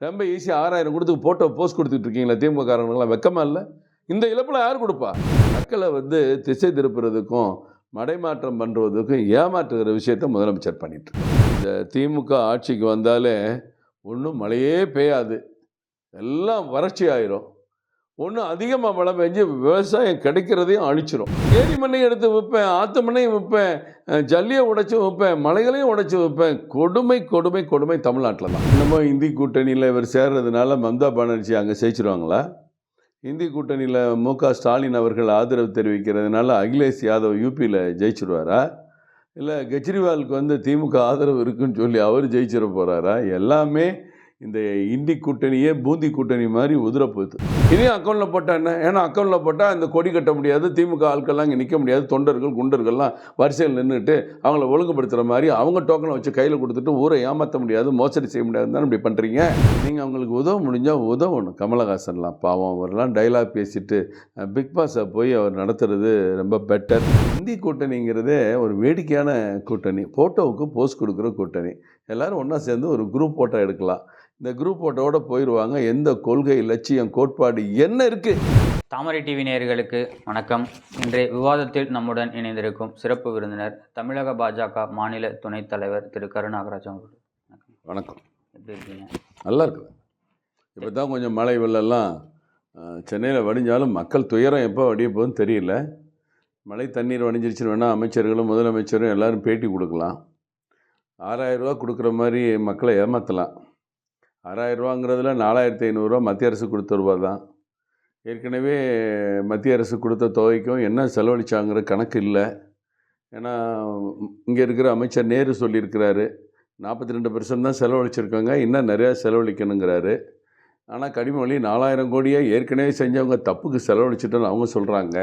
ரொம்ப ஈஸியாக ஆறாயிரம் கொடுத்து போட்டோ போஸ்ட் கொடுத்துட்டு இருக்கீங்களா திமுக காரணங்களாம் வெக்கமா இல்லை? இந்த இழப்பில் யார் கொடுப்பா? மக்களை வந்து திசை திருப்புறதுக்கும் மடைமாற்றம் பண்ணுறதுக்கும் ஏமாற்றுகிற விஷயத்த முதலமைச்சர் பண்ணிட்டு இந்த திமுக ஆட்சிக்கு வந்தாலே ஒன்றும் மழையே பெய்யாது. எல்லாம் வறட்சி ஆயிரும். ஒன்றும் அதிகமாக மழை பெஞ்சு விவசாயம் கிடைக்கிறதையும் அழிச்சிரும். ஏரி மண்ணையும் எடுத்து விற்பேன் ஆற்று மண்ணையும் விற்பேன் ஜல்லியை உடைச்சி வைப்பேன் மலைகளையும் உடைச்சி வைப்பேன். கொடுமை கொடுமை கொடுமை தமிழ்நாட்டில் தான். இன்னமும் இந்தி கூட்டணியில் இவர் சேர்றதுனால மம்தா பானர்ஜி அங்கே ஜெயிச்சிருவாங்களா? இந்தி கூட்டணியில் மு க ஸ்டாலின் அவர்கள் ஆதரவு தெரிவிக்கிறதுனால அகிலேஷ் யாதவ் யூபியில் ஜெயிச்சிருவாரா? இல்லை கெஜ்ரிவாலுக்கு வந்து திமுக ஆதரவு இருக்குன்னு சொல்லி அவர் ஜெயிச்சிட போகிறாரா எல்லாமே இந்த இந்தி கூட்டணியே பூந்தி கூட்டணி மாதிரி உதிர போகுது. இதையும் அக்கௌண்ட்டில் போட்டால் என்ன? ஏன்னா அக்கௌண்ட்டில் போட்டால் அந்த கொடி கட்ட முடியாது திமுக ஆட்கள்லாம் இங்கே நிற்க முடியாது தொண்டர்கள் குண்டர்கள்லாம் வரிசையில் நின்றுட்டு அவங்கள ஒழுங்குபடுத்துகிற மாதிரி அவங்க டோக்கனை வச்சு கையில் கொடுத்துட்டு ஊரை ஏமாற்ற முடியாது மோசடி செய்ய முடியாது தானே இப்படி பண்ணுறீங்க நீங்கள் அவங்களுக்கு உதவ முடிஞ்சால் உதவணும். கமலஹாசன்லாம் பாவம் அவர்லாம் டைலாக் பேசிட்டு பிக் பாஸை போய் அவர் நடத்துறது ரொம்ப பெட்டர் இந்தி கூட்டணிங்கிறதே ஒரு வேடிக்கையான கூட்டணி. ஃபோட்டோவுக்கு போஸ்ட் கொடுக்குற கூட்டணி. எல்லோரும் ஒன்றா சேர்ந்து ஒரு குரூப் ஃபோட்டோ எடுக்கலாம். இந்த குரூப் ஃபோட்டோவோட போயிடுவாங்க எந்த கொள்கை லட்சியம் கோட்பாடு என்ன இருக்குது தாமரை டிவி நேயர்களுக்கு வணக்கம். இன்றைய விவாதத்தில் நம்முடன் இணைந்திருக்கும் சிறப்பு விருந்தினர் தமிழக பாஜக மாநில துணைத் தலைவர் திரு. கருநாகராஜ் அவர்கள். வணக்கம். வணக்கம் எப்படி இருக்கீங்க? நல்லா இருக்குது இப்போ தான் கொஞ்சம் மழை வெள்ளம்லாம் சென்னையில் வடிஞ்சாலும் மக்கள் துயரம் எப்போ வடிய போகுதுன்னு தெரியல. மழை தண்ணீர் வடிஞ்சிருச்சுன்னு வேணால் அமைச்சர்களும் முதலமைச்சரும் எல்லாரும் பேட்டி கொடுக்கலாம். ஆறாயிரரூவா கொடுக்குற மாதிரி மக்களை ஏமாற்றலாம் ஆறாயிரரூவாங்கிறதுல நாலாயிரத்தி ஐநூறுரூவா மத்திய அரசு கொடுத்த ரூபா தான். ஏற்கனவே மத்திய அரசு கொடுத்த தொகைக்கும் என்ன செலவழிச்சாங்கிற கணக்கு இல்லை. ஏன்னா இங்கே இருக்கிற அமைச்சர் நேரு சொல்லியிருக்கிறாரு நாற்பத்தி ரெண்டு பெர்சன்ட் தான் செலவழிச்சிருக்காங்க இன்னும் நிறையா செலவழிக்கணுங்கிறாரு. ஆனால் கனிமொழி நாலாயிரம் கோடியே ஏற்கனவே செஞ்சவங்க தப்புக்கு செலவழிச்சிட்டோன்னு அவங்க சொல்கிறாங்க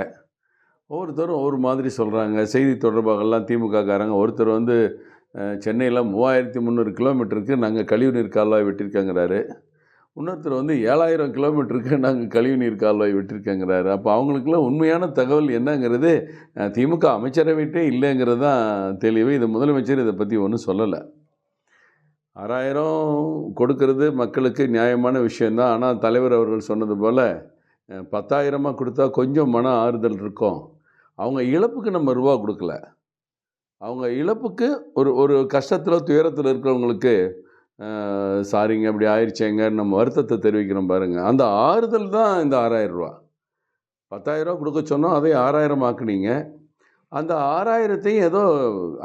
ஒவ்வொருத்தரும் ஒவ்வொரு மாதிரி சொல்கிறாங்க செய்தி தொடர்பாகலாம் திமுக காரங்க ஒருத்தர் வந்து சென்னையில் மூவாயிரத்தி முந்நூறு கிலோமீட்டருக்கு நாங்கள் கழிவுநீர் கால்வாய் வெட்டியிருக்காங்கிறாரு இன்னொருத்தர் வந்து ஏழாயிரம் கிலோமீட்டருக்கு நாங்கள் கழிவுநீர் கால்வாய் வெட்டியிருக்கேங்கிறாரு அப்போ அவங்களுக்குலாம் உண்மையான தகவல் என்னங்கிறது திமுக அமைச்சரவைட்டே இல்லைங்கிறது தான் தெளிவு. இது முதலமைச்சர் இதை பற்றி ஒன்றும் சொல்லலை. ஆறாயிரம் கொடுக்கறது மக்களுக்கு நியாயமான விஷயந்தான் ஆனால் தலைவர் அவர்கள் சொன்னது போல் பத்தாயிரமாக கொடுத்தா கொஞ்சம் மன ஆறுதல் இருக்கும். அவங்க இழப்புக்கு நம்ம ரூபா கொடுக்கல. அவங்க இழப்புக்கு ஒரு ஒரு கஷ்டத்தில் துயரத்தில் இருக்கிறவங்களுக்கு சாரிங்க அப்படி ஆயிடுச்சேங்க நம்ம வருத்தத்தை தெரிவிக்கிறோம் பாருங்கள் அந்த ஆறுதல் தான் இந்த ஆறாயிரம் ரூபா. பத்தாயிரரூவா கொடுக்க சொன்னோம் அதை ஆறாயிரம் ஆக்குனீங்க அந்த ஆறாயிரத்தையும் ஏதோ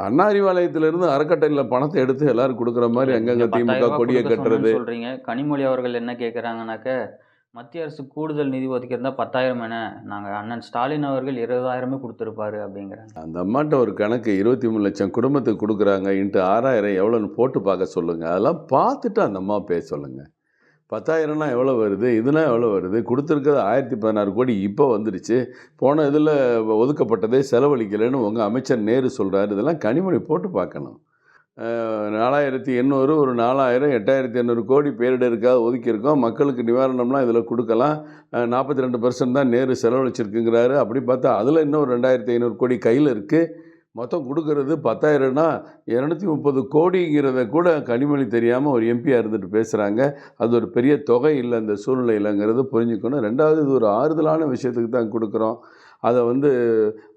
அண்ணா அறிவாலயத்திலிருந்து அறக்கட்டளையில் பணத்தை எடுத்து எல்லாரும் கொடுக்குற மாதிரி அங்கங்கே நீங்க திமுக 10,000 கொடியை கட்டுறது. சொல்றீங்க. கனிமொழி அவர்கள் என்ன கேட்குறாங்கனாக்க மத்திய அரசு கூடுதல் நிதி ஒதுக்கியிருந்தால் பத்தாயிரம் என நாங்கள் அண்ணன் ஸ்டாலின் அவர்கள் இருபதாயிரமே கொடுத்துருப்பாரு அப்படிங்கிறாங்க. அந்த அம்மாட்ட ஒரு கணக்கு இருபத்தி மூணு லட்சம் குடும்பத்துக்கு கொடுக்குறாங்க. இன்ட்டு ஆறாயிரம் எவ்வளோன்னு போட்டு பார்க்க சொல்லுங்கள் அதெல்லாம் பார்த்துட்டு அந்த அம்மா பேச சொல்லுங்கள் பத்தாயிரம்னா எவ்வளோ வருது? இதெல்லாம் எவ்வளோ வருது? கொடுத்துருக்கிறது ஆயிரத்தி பதினாறு கோடி இப்போ வந்துடுச்சு போன இதில் ஒதுக்கப்பட்டதே செலவழிக்கலைன்னு உங்கள் அமைச்சர் நேரு சொல்கிறாரு இதெல்லாம் கனிமொழி போட்டு பார்க்கணும். நாலாயிரத்தி எண்ணூறு ஒரு நாலாயிரம் எட்டாயிரத்தி எண்ணூறு கோடி பேரிடருக்காக ஒதுக்கியிருக்கோம். மக்களுக்கு நிவாரணம்லாம் இதில் கொடுக்கலாம். நாற்பத்தி ரெண்டு பர்சன்ட் தான் நேரு செலவழிச்சிருக்குங்கிறாரு. அப்படி பார்த்தா அதில் இன்னும் ஒரு ரெண்டாயிரத்தி ஐநூறு கோடி கையில் இருக்குது மொத்தம் கொடுக்கறது பத்தாயிரம்னா இரநூத்தி முப்பது கோடிங்கிறத கூட கனிமொழி தெரியாமல் ஒரு எம்பியாக இருந்துட்டு பேசுகிறாங்க அது ஒரு பெரிய தொகை இல்லை அந்த சூழ்நிலையிலங்கிறது புரிஞ்சுக்கணும். ரெண்டாவது இது ஒரு ஆறுதலான விஷயத்துக்கு தான் கொடுக்குறோம். அதை வந்து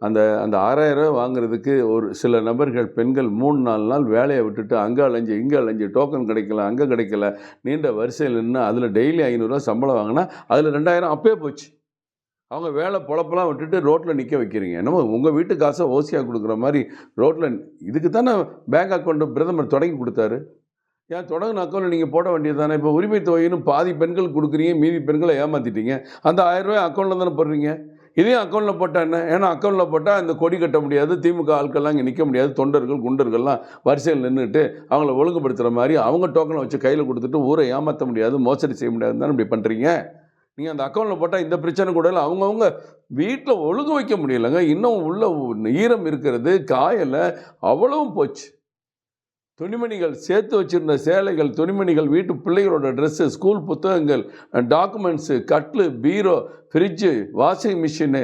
அந்த அந்த ஆறாயிரம் ரூபாய் வாங்குறதுக்கு ஒரு சில நபர்கள் பெண்கள் மூணு நாலு நாள் வேலையை விட்டுட்டு அங்கே அலைஞ்சு இங்கே அலைஞ்சு டோக்கன் கிடைக்கல அங்கே கிடைக்கல நீண்ட வரிசையில் நின்று அதில் டெய்லி ஐநூறுரூவா சம்பளம் வாங்கினா அதில் ரெண்டாயிரம் அப்பயே போச்சு. அவங்க வேலை பொழப்பெல்லாம் விட்டுட்டு ரோட்டில் நிற்க வைக்கிறீங்க. என்னமோ உங்கள் வீட்டு காசை ஓசியாக கொடுக்குற மாதிரி ரோட்டில் இதுக்கு தானே பேங்க் அக்கௌண்ட்டு பிரதமர் தொடங்கி கொடுத்தாரு. ஏன் தொடங்கின அக்கௌண்ட்டில் நீங்கள் போட வேண்டியது தானே? இப்போ உரிமை தொகைன்னு பாதி பெண்கள் கொடுக்குறீங்க மீதி பெண்களை ஏமாற்றிட்டீங்க அந்த ஆயிரம் ரூபாய் அக்கௌண்ட்டில் தானே போடுறீங்க? இதையும் அக்கௌண்ட்டில் போட்டால் என்ன? ஏன்னா அக்கௌண்ட்டில் போட்டால் இந்த கொடி கட்ட முடியாது திமுக ஆட்கள்லாம் இங்கே நிற்க முடியாது தொண்டர்கள் குண்டர்கள்லாம் வரிசையில் நின்றுட்டு அவங்கள ஒழுங்குபடுத்துகிற மாதிரி அவங்க டோக்கனை வச்சு கையில் கொடுத்துட்டு ஊரை ஏமாற்ற முடியாது மோசடி செய்ய முடியாது தானே இப்படி பண்ணுறீங்க நீங்கள் அந்த அக்கௌண்ட்டில் போட்டால் இந்த பிரச்சனை கூட இல்லை. அவங்கவுங்க வீட்டில் ஒழுங்கு வைக்க முடியலைங்க. இன்னும் உள்ள ஈரம் இருக்கிறது காயலை அவ்வளவும் போச்சு. துணிமணிகள் சேர்த்து வச்சிருந்த சேலைகள் துணிமணிகள் வீட்டு பிள்ளைகளோட ட்ரெஸ்ஸு ஸ்கூல் புத்தகங்கள் டாக்குமெண்ட்ஸு கட்லு பீரோ ஃப்ரிட்ஜு வாஷிங் மிஷினு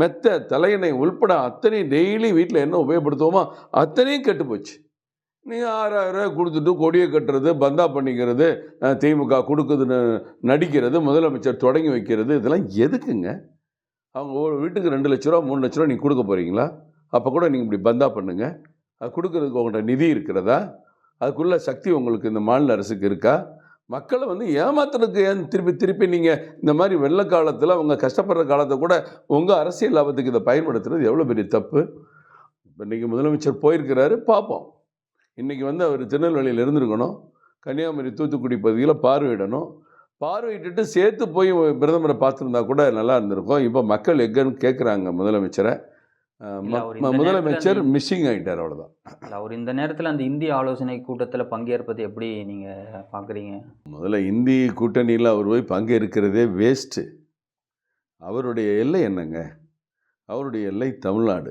மெத்த தலையணை உள்பட அத்தனையும் டெய்லி வீட்டில் என்ன உபயோகப்படுத்துவோமோ அத்தனையும் கெட்டு போச்சு. நீங்கள் ஆறாயிரம் ரூபாய் கொடுத்துட்டு கொடியை கட்டுறது பந்தா பண்ணிக்கிறது திமுக கொடுக்குதுன்னு நடிக்கிறது முதலமைச்சர் தொடங்கி வைக்கிறது இதெல்லாம் எதுக்குங்க? அவங்க ஒரு வீட்டுக்கு ரெண்டு லட்ச ரூபா மூணு லட்ச ரூபா நீங்கள் கொடுக்க போகிறீங்களா அப்போ கூட நீங்கள் இப்படி பந்தா பண்ணுங்கள் அது கொடுக்கறதுக்கு உங்கள்கிட்ட நிதி இருக்கிறதா? அதுக்குள்ள சக்தி உங்களுக்கு இந்த மாநில அரசுக்கு இருக்கா? மக்களை வந்து ஏமாத்துறதுக்கு ஏன் திருப்பி திருப்பி நீங்கள் இந்த மாதிரி வெள்ள காலத்தில் அவங்க கஷ்டப்படுற காலத்தை கூட உங்கள் அரசியல் லாபத்துக்கு இதை பயன்படுத்துறது எவ்வளோ பெரிய தப்பு? இப்போ இன்றைக்கி முதலமைச்சர் போயிருக்கிறாரு பார்ப்போம். இன்றைக்கி வந்து அவர் திருநெல்வேலியில் இருந்திருக்கணும். கன்னியாகுமரி தூத்துக்குடி பகுதியில் பார்வையிடணும். பார்வையிட்டுட்டு சேர்த்து போய் பிரதமரை பார்த்துருந்தா கூட நல்லா இருந்திருக்கும். இப்போ மக்கள் எங்கன்னு கேட்குறாங்க முதலமைச்சரை. முதலமைச்சர் மிஸ்ஸிங் ஆகிட்டார் அவ்வளோதான் அவர் இந்த நேரத்தில் அந்த இந்திய ஆலோசனை கூட்டத்தில் பங்கேற்பது எப்படி நீங்கள் பார்க்குறீங்க முதல்ல இந்தி கூட்டணியில் அவர் போய் பங்கேற்கிறதே வேஸ்ட்டு அவருடைய எல்லை என்னங்க? அவருடைய எல்லை தமிழ்நாடு.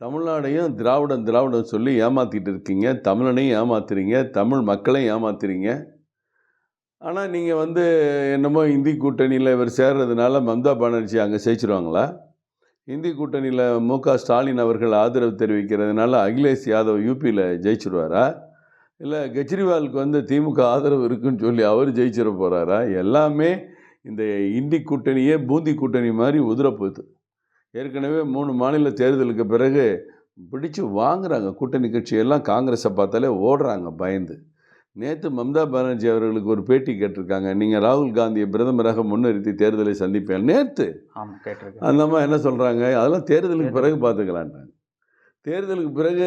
தமிழ்நாடையும் திராவிடம் திராவிடம் சொல்லி ஏமாற்றிட்டு இருக்கீங்க. தமிழனையும் ஏமாத்துறீங்க. தமிழ் மக்களையும் ஏமாத்துறீங்க. ஆனால் நீங்கள் வந்து என்னமோ இந்தி கூட்டணியில் இவர் சேர்றதுனால மம்தா பானர்ஜி அங்கே ஜெயிச்சிருவாங்களா? இந்தி கூட்டணியில் மு க ஸ்டாலின் அவர்கள் ஆதரவு தெரிவிக்கிறதுனால அகிலேஷ் யாதவ் யூபியில் ஜெயிச்சிருவாரா? இல்லை கெஜ்ரிவாலுக்கு வந்து திமுக ஆதரவு இருக்குன்னு சொல்லி அவர் ஜெயிச்சிட போகிறாரா எல்லாமே இந்த இந்தி கூட்டணியே பூந்தி கூட்டணி மாதிரி உதிரப்போகுது. ஏற்கனவே மூணு மாநில தேர்தலுக்கு பிறகு பிடிச்சு வாங்குறாங்க. கூட்டணி கட்சியெல்லாம் காங்கிரஸை பார்த்தாலே ஓடுறாங்க பயந்து. நேற்று மம்தா பானர்ஜி அவர்களுக்கு ஒரு பேட்டி கேட்டிருக்காங்க. நீங்கள் ராகுல் காந்தியை பிரதமராக முன்னிறுத்தி தேர்தலை சந்திப்பேன். நேற்று அந்த அம்மா என்ன சொல்கிறாங்க அதெல்லாம் தேர்தலுக்கு பிறகு பார்த்துக்கலான்றாங்க தேர்தலுக்கு பிறகு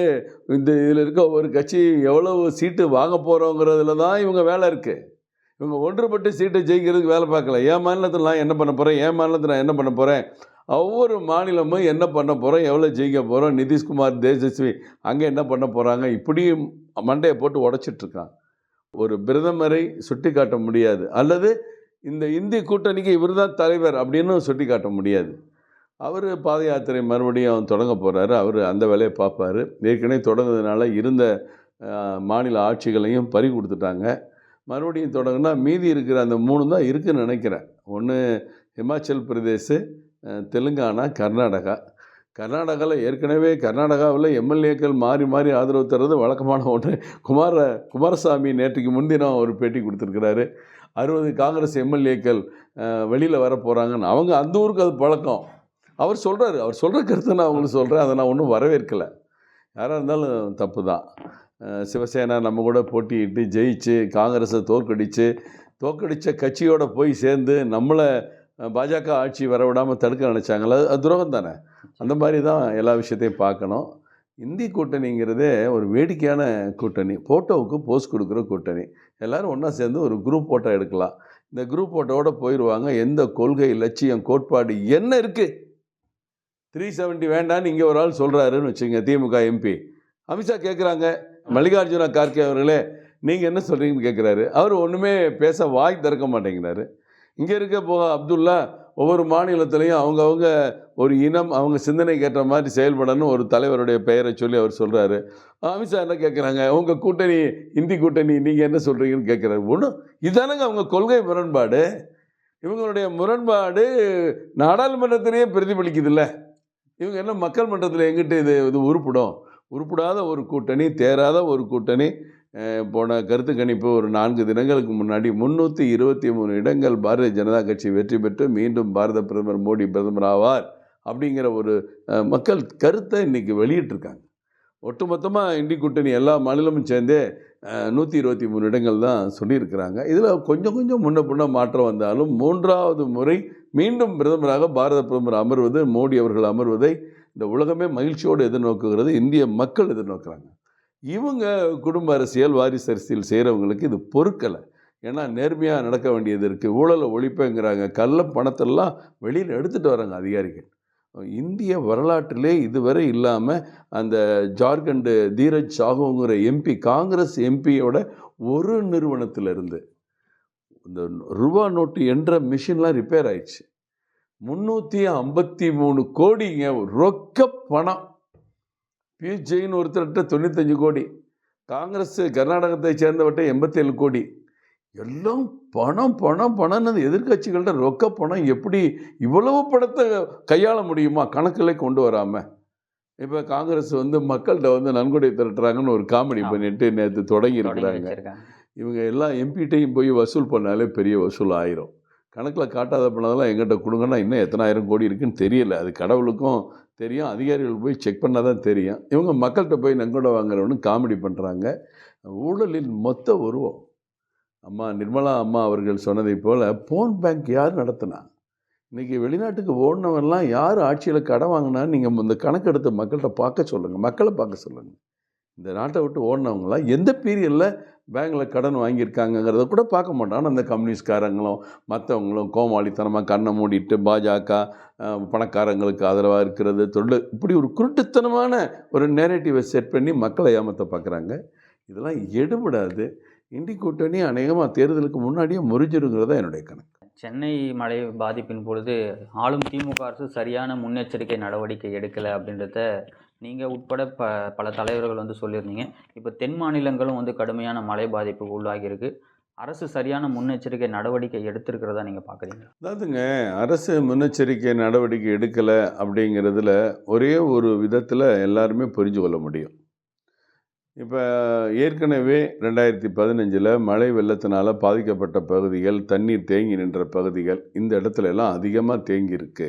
இந்த இதில் இருக்க ஒரு கட்சி எவ்வளவு சீட்டு வாங்க போகிறோங்கிறதுல தான் இவங்க வேலை இருக்குது இவங்க ஒன்றுபட்டு சீட்டை ஜெயிக்கிறதுக்கு வேலை பார்க்கல. என் மாநிலத்தில் நான் என்ன பண்ண போகிறேன் என் மாநிலத்தில் நான் என்ன பண்ண போகிறேன் ஒவ்வொரு மாநிலமும் என்ன பண்ண போகிறோம் எவ்வளோ ஜெயிக்க போகிறோம் நிதிஷ்குமார் தேஜஸ்வி அங்கே என்ன பண்ண போகிறாங்க இப்படியும் மண்டையை போட்டு உடச்சிட்ருக்கான் ஒரு பிரதமரை சுட்டி காட்ட முடியாது. அல்லது இந்த இந்திய கூட்டணிக்கு இவர் தான் தலைவர் அப்படின்னு சுட்டி காட்ட முடியாது. அவர் பாத யாத்திரை மறுபடியும் தொடங்க போகிறாரு அவர் அந்த வேலையை பார்ப்பாரு. ஏற்கனவே தொடங்குறதுனால இருந்த மாநில ஆட்சிகளையும் பறி கொடுத்துட்டாங்க. மறுபடியும் தொடங்கினா மீதி இருக்கிற அந்த மூணு தான் இருக்குன்னு நினைக்கிறேன். ஒன்று ஹிமாச்சல் பிரதேஷ் தெலுங்கானா கர்நாடகா. கர்நாடகாவில் ஏற்கனவே கர்நாடகாவில் எம்எல்ஏக்கள் மாறி மாறி ஆதரவு தர்றது வழக்கமான ஒன்று குமார குமாரசாமி நேற்றுக்கு முன்தினம் ஒரு பேட்டி கொடுத்துருக்கிறாரு. அறுபது காங்கிரஸ் எம்எல்ஏக்கள் வெளியில் வர போகிறாங்கன்னு அவங்க அந்த ஊருக்கு அது பழக்கம். அவர் சொல்கிறாரு அவர் சொல்கிற கருத்தை நான் அவங்களுக்கு சொல்கிறேன் அதை நான் ஒன்றும் வரவேற்கலை. யாராக இருந்தாலும் தப்பு தான் சிவசேனா நம்ம கூட போட்டியிட்டு ஜெயிச்சு காங்கிரஸை தோற்கடிச்சு தோற்கடித்த கட்சியோடு போய் சேர்ந்து நம்மளை பாஜக ஆட்சி வர விடாமல் தடுக்க நினச்சாங்களா அது துரோகம் தானே அந்த மாதிரி தான் எல்லா விஷயத்தையும் பார்க்கணும். இந்தி கூட்டணிங்கிறதே ஒரு வேடிக்கையான கூட்டணி. ஃபோட்டோவுக்கு போஸ்ட் கொடுக்குற கூட்டணி. எல்லோரும் ஒன்றா சேர்ந்து ஒரு குரூப் ஃபோட்டோ எடுக்கலாம். இந்த குரூப் ஃபோட்டோவோட போயிடுவாங்க எந்த கொள்கை லட்சியம் கோட்பாடு என்ன இருக்குது த்ரீ செவன்ட்டி வேண்டான்னு இங்கே ஒரு ஆள் சொல்கிறாருன்னு வச்சுங்க திமுக எம்பி அமித்ஷா கேட்குறாங்க மல்லிகார்ஜுன கார்கே அவர்களே நீங்கள் என்ன சொல்கிறீங்கன்னு கேட்குறாரு அவர் ஒன்றுமே பேச வாய் திறக்க மாட்டேங்கிறாரு. இங்கே இருக்க போக அப்துல்லா ஒவ்வொரு மாநிலத்திலையும் அவங்கவுங்க ஒரு இனம் அவங்க சிந்தனைக்கு ஏற்ற மாதிரி செயல்படணும் ஒரு தலைவருடைய பெயரை சொல்லி அவர் சொல்கிறாரு அமித்ஷா என்ன கேட்குறாங்க உங்கள் கூட்டணி இந்தி கூட்டணி நீங்கள் என்ன சொல்கிறீங்கன்னு கேட்குறாரு ஒன்றும் இதானங்க அவங்க கொள்கை முரண்பாடு. இவங்களுடைய முரண்பாடு நாடாளுமன்றத்திலேயே பிரதிபலிக்குதுல்ல. இவங்க என்ன மக்கள் மன்றத்தில் எங்கிட்ட இது இது உருப்பிடும்? உருப்பிடாத ஒரு கூட்டணி தேராத ஒரு கூட்டணி போன கருத்து கணிப்பு ஒரு நான்கு தினங்களுக்கு முன்னாடி முந்நூற்றி இருபத்தி மூணு இடங்கள் பாரதிய ஜனதா கட்சி வெற்றி பெற்று மீண்டும் பாரத பிரதமர் மோடி பிரதமர் ஆவார் அப்படிங்கிற ஒரு மக்கள் கருத்தை இன்றைக்கி வெளியிட்டிருக்காங்க. ஒட்டுமொத்தமாக இண்டி கூட்டணி எல்லா மாநிலமும் சேர்ந்தே நூற்றி இருபத்தி மூணு இடங்கள் தான் சொல்லியிருக்கிறாங்க. இதில் கொஞ்சம் கொஞ்சம் முன்ன பின்ன மாற்றம் வந்தாலும் மூன்றாவது முறை மீண்டும் பிரதமராக பாரத பிரதமர் அமர்வது மோடி அவர்கள் அமர்வதை இந்த உலகமே மகிழ்ச்சியோடு எதிர்நோக்குகிறது இந்திய மக்கள் எதிர்நோக்குறாங்க. இவங்க குடும்ப அரசியல் வாரிசு அரசியல் செய்கிறவங்களுக்கு இது பொறுக்கலை. ஏன்னா நேர்மையாக நடக்க வேண்டியது இருக்குது ஊழலை ஒழிப்புங்கிறாங்க. கள்ள பணத்தெல்லாம் வெளியில் எடுத்துகிட்டு வராங்க அதிகாரிகள். இந்திய வரலாற்றிலே இதுவரை இல்லாமல் அந்த ஜார்க்கண்டு தீரஜ் சாகுங்கிற எம்பி காங்கிரஸ் எம்பியோட ஒரு நிறுவனத்திலிருந்து இந்த ரூபா நோட்டு என்ற மிஷின்லாம் ரிப்பேர் ஆயிடுச்சு. முந்நூற்றி ஐம்பத்தி மூணு கோடிங்க ரொக்க பணம். பியூஷ் ஜெயின் ஒருத்தர்கிட்ட தொண்ணூத்தஞ்சு கோடி. காங்கிரஸ் கர்நாடகத்தை சேர்ந்தவட்ட எண்பத்தேழு கோடி. எல்லாம் பணம் பணம் பணம்னு எதிர்க்கட்சிகள்கிட்ட ரொக்க பணம் எப்படி இவ்வளவு பணத்தை கையாள முடியுமா? கணக்கில் கொண்டு வராமல் இப்போ காங்கிரஸ் வந்து மக்கள்கிட்ட வந்து நன்கொடை திரட்டுறாங்கன்னு ஒரு காமெடி. பண்ணிட்டு நேற்று தொடங்கி இருக்கிறாங்க. இவங்க எல்லாம் எம்பிட்டையும் போய் வசூல் பண்ணாலே பெரிய வசூல் ஆயிரும். கணக்கில் காட்டாத பண்ணதெல்லாம் எங்கிட்ட கொடுங்கன்னா இன்னும் எத்தனாயிரம் கோடி இருக்குன்னு தெரியல. அது கடவுளுக்கும் தெரியும். அதிகாரிகள் போய் செக் பண்ணால் தான் தெரியும். இவங்க மக்கள்கிட்ட போய் நன்கொடை வாங்குறவனு காமெடி பண்ணுறாங்க ஊழலின் மொத்த உருவம். அம்மா நிர்மலா அம்மா அவர்கள் சொன்னதைப் போல் போன் பேங்க் யார் நடத்தினா? இன்றைக்கி வெளிநாட்டுக்கு ஓடினவெல்லாம் யார் ஆட்சியில் கடன் வாங்கினா நீங்கள் இந்த கணக்கெடுத்து மக்கள்கிட்ட பார்க்க சொல்லுங்கள் மக்களை பார்க்க சொல்லுங்கள் இந்த நாட்டை விட்டு ஓடினவங்களாம் எந்த பீரியடில் பேங்கில் கடன் வாங்கியிருக்காங்கங்கிறத கூட பார்க்க மாட்டான் ஆனால் அந்த கம்யூனிஸ்ட்காரங்களும் மற்றவங்களும் கோமாளித்தனமாக கண்ணை மூடிட்டு பாஜக பணக்காரங்களுக்கு ஆதரவாக இருக்கிறது தொழில் இப்படி ஒரு குருட்டுத்தனமான ஒரு நேரேட்டிவை செட் பண்ணி மக்களை ஏமாற்ற பார்க்குறாங்க. இதெல்லாம் எடுபடாது. இண்டி கூட்டணி அநேகமாக தேர்தலுக்கு முன்னாடியே முறிஞ்சிருங்கிறது தான் என்னுடைய கணக்கு. சென்னை மழை பாதிப்பின் பொழுது ஆளும் திமுக அரசு சரியான முன்னெச்சரிக்கை நடவடிக்கை எடுக்கலை அப்படின்றத நீங்கள் உட்பட ப பல தலைவர்கள் வந்து சொல்லியிருந்தீங்க. இப்போ தென் மாநிலங்களும் வந்து கடுமையான மழை பாதிப்புக்கு உள்ளாகியிருக்கு. அரசு சரியான முன்னெச்சரிக்கை நடவடிக்கை எடுத்திருக்கிறதா நீங்கள் பார்க்குறீங்க அதாவதுங்க அரசு முன்னெச்சரிக்கை நடவடிக்கை எடுக்கலை அப்படிங்கிறதுல ஒரே ஒரு விதத்தில் எல்லாருமே புரிஞ்சு கொள்ள முடியும். இப்போ ஏற்கனவே ரெண்டாயிரத்தி பதினஞ்சில் மழை வெள்ளத்தினால் பாதிக்கப்பட்ட பகுதிகள் தண்ணீர் தேங்கி நின்ற பகுதிகள் இந்த இடத்துல எல்லாம் அதிகமாக தேங்கியிருக்கு.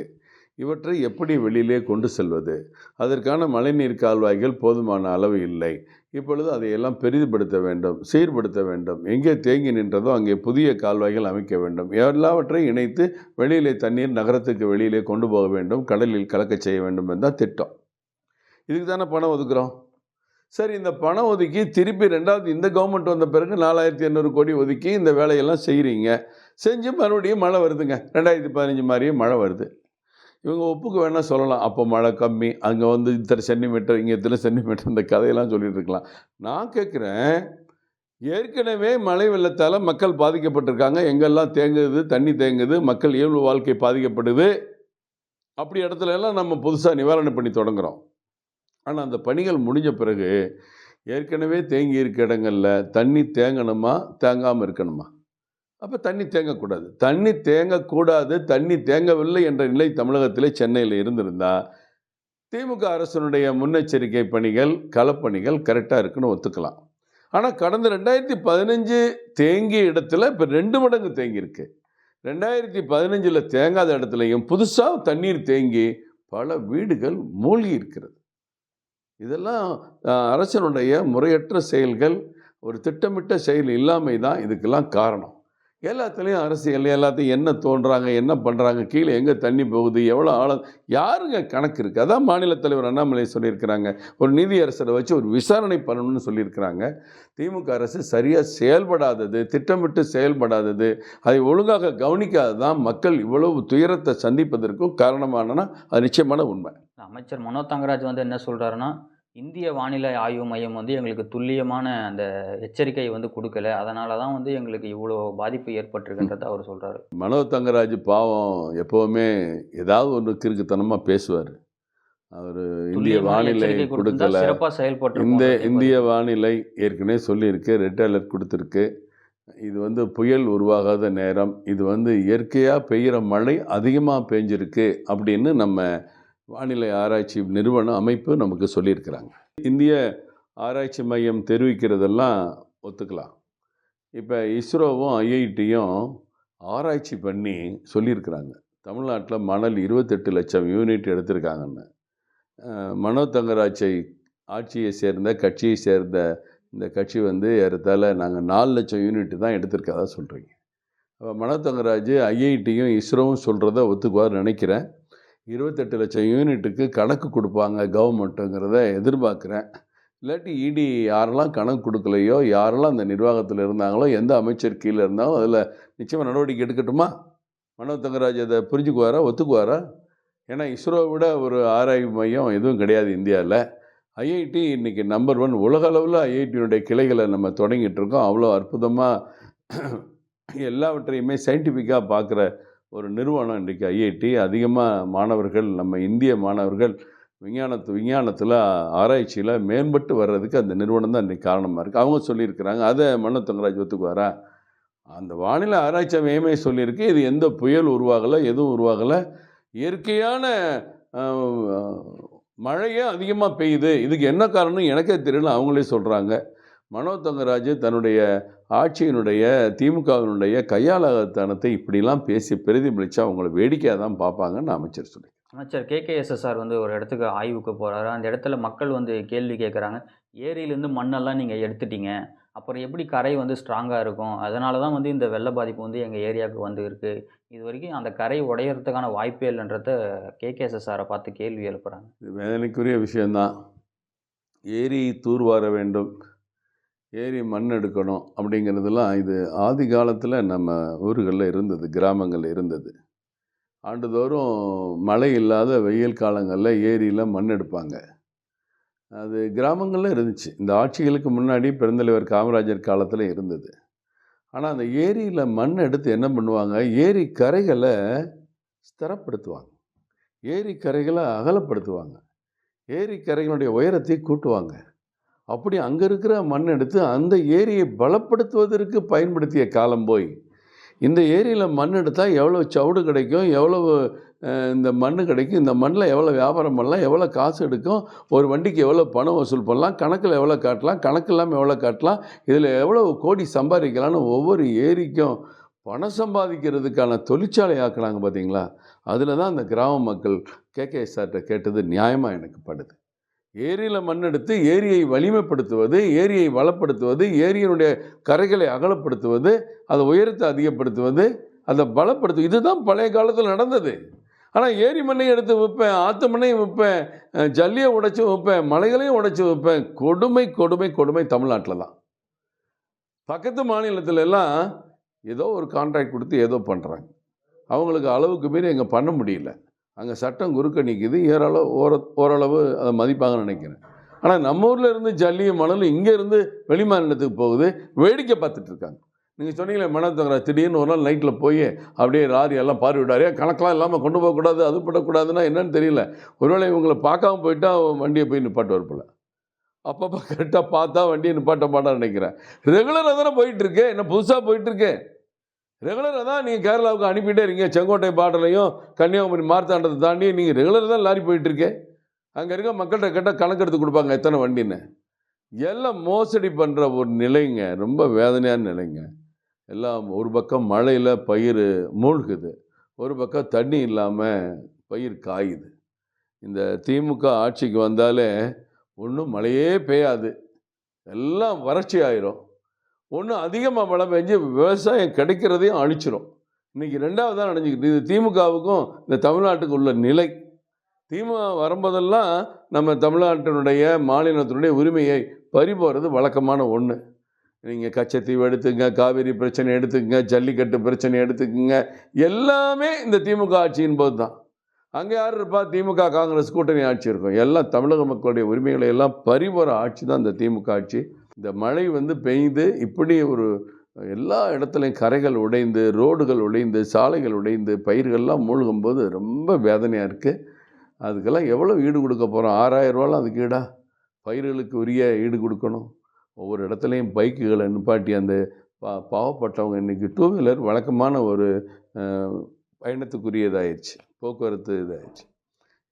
இவற்றை எப்படி வெளியிலே கொண்டு செல்வது? அதற்கான மழைநீர் கால்வாய்கள் போதுமான அளவு இல்லை. இப்பொழுது அதையெல்லாம் பெரிதுபடுத்த வேண்டும் சீர்படுத்த வேண்டும். எங்கே தேங்கி நின்றதோ அங்கே புதிய கால்வாய்கள் அமைக்க வேண்டும். எல்லாவற்றையும் இணைத்து வெளியிலே தண்ணீர் நகரத்துக்கு வெளியிலே கொண்டு போக வேண்டும். கடலில் கலக்க செய்ய வேண்டும் என்றால் திட்டம். இதுக்கு தானே பணம் ஒதுக்குறோம்? சரி இந்த பணம் ஒதுக்கி திருப்பி ரெண்டாவது இந்த கவர்மெண்ட் வந்த பிறகு நாலாயிரத்தி எண்ணூறு கோடி ஒதுக்கி இந்த வேலையெல்லாம் செய்கிறீங்க செஞ்சு மறுபடியும் மழை வருதுங்க. ரெண்டாயிரத்தி பதினஞ்சு மாதிரியே மழை வருது. இவங்க ஒப்புக்கு வேணால் சொல்லலாம். அப்போ மழை கம்மி அங்கே வந்து இத்தனை சென்டிமீட்டர் இங்கே இத்தனை சென்டிமீட்டர் இந்த கதையெல்லாம் சொல்லிட்டு இருக்கலாம். நான் கேட்குறேன் ஏற்கனவே மழை வெள்ளத்தால் மக்கள் பாதிக்கப்பட்டிருக்காங்க. எங்கெல்லாம் தேங்குது தண்ணி தேங்குது மக்கள் இயல்பு வாழ்க்கை பாதிக்கப்படுது அப்படி இடத்துல எல்லாம் நம்ம புதுசாக நிவாரணம் பண்ணி தொடங்குகிறோம் ஆனால் அந்த பணிகள் முடிஞ்ச பிறகு ஏற்கனவே தேங்கி இருக்க இடங்களில் தண்ணி தேங்கணுமா தேங்காமல் இருக்கணுமா? அப்போ தண்ணி தேங்கக்கூடாது. தண்ணி தேங்கக்கூடாது தண்ணி தேங்கவில்லை என்ற நிலை தமிழகத்திலே சென்னையில் இருந்திருந்தால் திமுக அரசனுடைய முன்னெச்சரிக்கை பணிகள் களப்பணிகள் கரெக்டாக இருக்குன்னு ஒத்துக்கலாம். ஆனால் கடந்த ரெண்டாயிரத்தி பதினஞ்சு தேங்கிய இடத்துல இப்போ ரெண்டு மடங்கு தேங்கியிருக்கு. ரெண்டாயிரத்தி பதினஞ்சில் தேங்காத இடத்துலையும் புதுசாக தண்ணீர் தேங்கி பல வீடுகள் மூழ்கி இருக்கிறது இதெல்லாம் அரசனுடைய முறையற்ற செயல்கள் ஒரு திட்டமிட்ட செயல் இல்லாமை தான் இதுக்கெல்லாம் காரணம். எல்லாத்துலேயும் அரசியல் எல்லாத்தையும் என்ன தோன்றாங்க என்ன பண்ணுறாங்க கீழே எங்கே தண்ணி போகுது எவ்வளோ ஆழம் யாருங்க கணக்கு இருக்குது அதான் மாநில தலைவர் அண்ணாமலை சொல்லியிருக்கிறாங்க. ஒரு நீதியரசரை வச்சு ஒரு விசாரணை பண்ணணும்னு சொல்லியிருக்கிறாங்க. திமுக அரசு சரியாக செயல்படாதது திட்டமிட்டு செயல்படாதது அதை ஒழுங்காக கவனிக்காது தான் மக்கள் இவ்வளவு துயரத்தை சந்திப்பதற்கும் காரணமானனா? அது நிச்சயமான உண்மை. அமைச்சர் மனோ தங்கராஜ் வந்து என்ன சொல்கிறாருன்னா இந்திய வானிலை ஆய்வு மையம் வந்து எங்களுக்கு துல்லியமான அந்த எச்சரிக்கையை வந்து கொடுக்கல. அதனால தான் வந்து எங்களுக்கு இவ்வளோ பாதிப்பு ஏற்பட்டிருக்குன்றதை அவர் சொல்கிறாரு மனோ தங்கராஜ் பாவம் எப்போவுமே ஏதாவது ஒன்று கிறுக்குத்தனமாக பேசுவார். அவர் இந்திய வானிலை கொடுக்கல. சிறப்பாக செயல்பட்டு இந்த இந்திய வானிலை ஏற்கனவே சொல்லியிருக்கு ரெட் அலர்ட் கொடுத்துருக்கு. இது வந்து புயல் உருவாகாத நேரம். இது வந்து இயற்கையாக பெய்கிற மழை அதிகமாக பெஞ்சிருக்கு அப்படின்னு நம்ம வானிலை ஆராய்ச்சி நிறுவன அமைப்பு நமக்கு சொல்லியிருக்கிறாங்க. இந்திய ஆராய்ச்சி மையம் தெரிவிக்கிறதெல்லாம் ஒத்துக்கலாம். இப்போ இஸ்ரோவும் ஐஐடியும் ஆராய்ச்சி பண்ணி சொல்லியிருக்கிறாங்க. தமிழ்நாட்டில் மணல் இருபத்தெட்டு லட்சம் யூனிட் எடுத்திருக்காங்கன்னு. மனோ தங்கராஜை ஆட்சியை சேர்ந்த கட்சியை சேர்ந்த இந்த கட்சி வந்து ஏறத்தால் நாங்கள் நாலு லட்சம் யூனிட் தான் எடுத்திருக்கதா சொல்கிறீங்க அப்போ மனோ தங்கராஜ் ஐஐடியும் இஸ்ரோவும் சொல்கிறத ஒத்துக்குவார் நினைக்கிறேன். இருபத்தெட்டு லட்சம் யூனிட்டுக்கு கணக்கு கொடுப்பாங்க கவர்மெண்ட்டுங்கிறத எதிர்பார்க்குறேன். இல்லாட்டி இடி யாரெல்லாம் கணக்கு கொடுக்கலையோ யாரெல்லாம் அந்த நிர்வாகத்தில் இருந்தாங்களோ எந்த அமைச்சர் கீழே இருந்தாலும் அதில் நிச்சயமாக நடவடிக்கை எடுக்கட்டுமா? மனோ தங்கராஜ் அதை புரிஞ்சுக்குவாரா? ஒத்துக்குவாரா? ஏன்னா இஸ்ரோவை விட ஒரு ஆராய்வு மையம் எதுவும் கிடையாது இந்தியாவில். ஐஐடி இன்றைக்கி நம்பர் ஒன் உலக அளவில் ஐஐடியினுடைய கிளைகளை நம்ம தொடங்கிட்டு இருக்கோம். அவ்வளோ அற்புதமாக எல்லாவற்றையுமே சயின்டிஃபிக்காக பார்க்குற ஒரு நிறுவனம் இன்றைக்கி ஐஐடி அதிகமாக மாணவர்கள் நம்ம இந்திய மாணவர்கள் விஞ்ஞானத்து விஞ்ஞானத்தில் ஆராய்ச்சியில் மேம்பட்டு வர்றதுக்கு அந்த நிறுவனம் தான் இன்றைக்கி காரணமாக இருக்குது அவங்க சொல்லியிருக்கிறாங்க. அதை மன்ன தங்கராஜ் ஒத்துக்குவாரா? அந்த வானிலை ஆராய்ச்சி மையமே சொல்லியிருக்கு. இது எந்த புயல் உருவாகலை எதுவும் உருவாகலை? இயற்கையான மழையே அதிகமாக பெய்யுது. இதுக்கு என்ன காரணம் எனக்கே தெரியல. அவங்களே சொல்கிறாங்க மனோ தங்கராஜ் தன்னுடைய ஆட்சியினுடைய திமுகவினுடைய கையாளத்தனத்தை இப்படிலாம் பேசி பிரதிபலித்து அவங்கள வேடிக்கையாக தான் பார்ப்பாங்கன்னு அமைச்சர் சொல்லி அமைச்சர் கேகேஎஸ்எஸ்ஆர் வந்து ஒரு இடத்துக்கு ஆய்வுக்கு போகிறாரு அந்த இடத்துல மக்கள் வந்து கேள்வி கேட்குறாங்க ஏரியிலேருந்து மண்ணெல்லாம் நீங்கள் எடுத்துட்டீங்க. அப்புறம் எப்படி கரை வந்து ஸ்ட்ராங்காக இருக்கும்? அதனால தான் வந்து இந்த வெள்ள பாதிப்பு வந்து எங்கள் ஏரியாவுக்கு வந்து இருக்குது இது வரைக்கும் அந்த கரை உடையறதுக்கான வாய்ப்பே இல்லைன்றத கேகேஎஸ்எஸ்ஆரை பார்த்து கேள்வி எழுப்புறாங்க. இது வேதனைக்குரிய விஷயந்தான் ஏரி தூர்வார வேண்டும். ஏரி மண் எடுக்கணும் அப்படிங்கிறதுலாம் இது ஆதி காலத்தில் நம்ம ஊர்களில் இருந்தது கிராமங்களில் இருந்தது. ஆண்டுதோறும் மழை இல்லாத வெயில் காலங்களில் ஏரியில் மண் எடுப்பாங்க. அது கிராமங்களில் இருந்துச்சு. இந்த ஆட்சிகளுக்கு முன்னாடி பெருந்தலைவர் காமராஜர் காலத்தில் இருந்தது. ஆனால் அந்த ஏரியில் மண் எடுத்து என்ன பண்ணுவாங்க? ஏரி கரைகளை ஸ்திரப்படுத்துவாங்க. ஏரி கரைகளை அகலப்படுத்துவாங்க. ஏரி கரைகளுடைய உயரத்தை கூட்டுவாங்க. அப்படி அங்கே இருக்கிற மண் எடுத்து அந்த ஏரியை பலப்படுத்துவதற்கு பயன்படுத்திய காலம் போய். இந்த ஏரியில் மண் எடுத்தால் எவ்வளோ சவுடு கிடைக்கும் எவ்வளவு இந்த மண் கிடைக்கும் இந்த மண்ணில் எவ்வளோ வியாபாரம் பண்ணலாம் எவ்வளோ காசு எடுக்கும் ஒரு வண்டிக்கு எவ்வளோ பணம் வசூல் பண்ணலாம் கணக்கில் எவ்வளோ காட்டலாம் கணக்கு இல்லாமல் எவ்வளோ காட்டலாம் இதில் எவ்வளோ கோடி சம்பாதிக்கலாம்னு ஒவ்வொரு ஏரிக்கும் பணம் சம்பாதிக்கிறதுக்கான தொழிற்சாலை ஆக்குனாங்க பார்த்தீங்களா அதில் தான் அந்த கிராம மக்கள் கேகேஎஸ்ஆர்கிட்ட கேட்டது நியாயமாக எனக்கு படுது. ஏரியில் மண்ணெடுத்து ஏரியை வலிமைப்படுத்துவது ஏரியை வளப்படுத்துவது ஏரியினுடைய கரைகளை அகலப்படுத்துவது அதை உயரத்தை அதிகப்படுத்துவது அதை பலப்படுத்து இதுதான் பழைய காலத்தில் நடந்தது. ஆனால் ஏரி மண்ணையும் எடுத்து வைப்பேன் ஆற்று மண்ணையும் வைப்பேன் ஜல்லியை உடைச்சி வைப்பேன் மலைகளையும் உடைச்சி வைப்பேன். கொடுமை கொடுமை கொடுமை தமிழ்நாட்டில் தான். பக்கத்து மாநிலத்துல எல்லாம் ஏதோ ஒரு கான்ட்ராக்ட் கொடுத்து ஏதோ பண்ணுறாங்க அவங்களுக்கு அளவுக்கு மீறி அங்கே பண்ண முடியல. அங்கே சட்டம் குறுக்க நிற்கிது ஏறளவு ஓர ஓரளவு அதை மதிப்பாங்கன்னு நினைக்கிறேன். ஆனால் நம்ம ஊரில் இருந்து ஜல்லியும் மணலும் இங்கே இருந்து வெளிமாநிலத்துக்கு போகுது. வேடிக்கை பார்த்துட்டு இருக்காங்க. நீங்கள் சொன்னீங்களே மனத்தவங்க திடீர்னு ஒரு நாள் நைட்டில் போய் அப்படியே லாரி எல்லாம் பார்வையிடாரு ஏன் கணக்கெலாம் இல்லாமல் கொண்டு போகக்கூடாது அது பண்ணக்கூடாதுன்னா என்னன்னு தெரியல. ஒருவேளை இவங்களை பார்க்காம போயிட்டா வண்டியை போய் நிப்பாட்டு வரப்பில்ல அப்பப்போ கரெக்டாக பார்த்தா வண்டியை நிப்பாட்ட மாட்டான்னு நினைக்கிறேன். ரெகுலராக தானே போயிட்டுருக்கேன் என்ன புதுசாக போயிட்டுருக்கேன் ரெகுலராக தான் நீங்கள் கேரளாவுக்கு அனுப்பிட்டே இருக்கீங்க. செங்கோட்டை பாடலையும் கன்னியாகுமரி மார்த்தாண்டத்தை தாண்டி நீங்கள் ரெகுலராக தான் லாரி போயிட்டுருக்கேன் அங்கே இருக்க மக்கள்கிட்ட கேட்டால் கணக்கெடுத்து கொடுப்பாங்க எத்தனை வண்டின்னு. எல்லாம் மோசடி பண்ணுற ஒரு நிலைங்க. ரொம்ப வேதனையான நிலைங்க. எல்லாம் ஒரு பக்கம் மழையில் பயிர் மூழ்குது. ஒரு பக்கம் தண்ணி இல்லாமல் பயிர் காயுது. இந்த திமுக ஆட்சிக்கு வந்தாலே ஒன்றும் மழையே பெய்யாது. எல்லாம் வறட்சி ஆயிரும். ஒன்று அதிகமாக மழை பெஞ்சு விவசாயம் கிடைக்கிறதையும் அழிச்சிடும் இன்றைக்கி ரெண்டாவது தான் நினச்சிக்கிட்டு இது திமுகவுக்கும் இந்த தமிழ்நாட்டுக்கு உள்ள நிலை. திமுக வரும்போதெல்லாம் நம்ம தமிழ்நாட்டினுடைய மாநிலத்தினுடைய உரிமையை பறிபோகிறது வழக்கமான ஒன்று நீங்கள் கச்சத்தீவு எடுத்துங்க காவிரி பிரச்சனை எடுத்துக்கங்க ஜல்லிக்கட்டு பிரச்சனை எடுத்துக்கங்க. எல்லாமே இந்த திமுக ஆட்சியின் போது தான். அங்கே யார் இருப்பா? திமுக காங்கிரஸ் கூட்டணி ஆட்சி இருக்கும். எல்லாம் தமிழக மக்களுடைய உரிமைகளை எல்லாம் பறிபோகிற ஆட்சி தான் இந்த திமுக ஆட்சி. இந்த மழை வந்து பெய்து இப்படி ஒரு எல்லா இடத்துலையும் கரைகள் உடைந்து ரோடுகள் உடைந்து சாலைகள் உடைந்து பயிர்கள்லாம் மூழ்கும்போது ரொம்ப வேதனையாக இருக்குது அதுக்கெல்லாம் எவ்வளோ ஈடு கொடுக்க போகிறோம் ஆறாயிரம் ரூபாலாம் அதுக்கு ஈடா? பயிர்களுக்கு உரிய ஈடு கொடுக்கணும். ஒவ்வொரு இடத்துலையும் பைக்குகளை நிப்பாட்டி அந்த பா பாவப்பட்டவங்க இன்றைக்கி டூ வீலர் வழக்கமான ஒரு பயணத்துக்குரிய பயணத்துக்குரியதாயிடுச்சு போக்குவரத்து இதாகிடுச்சு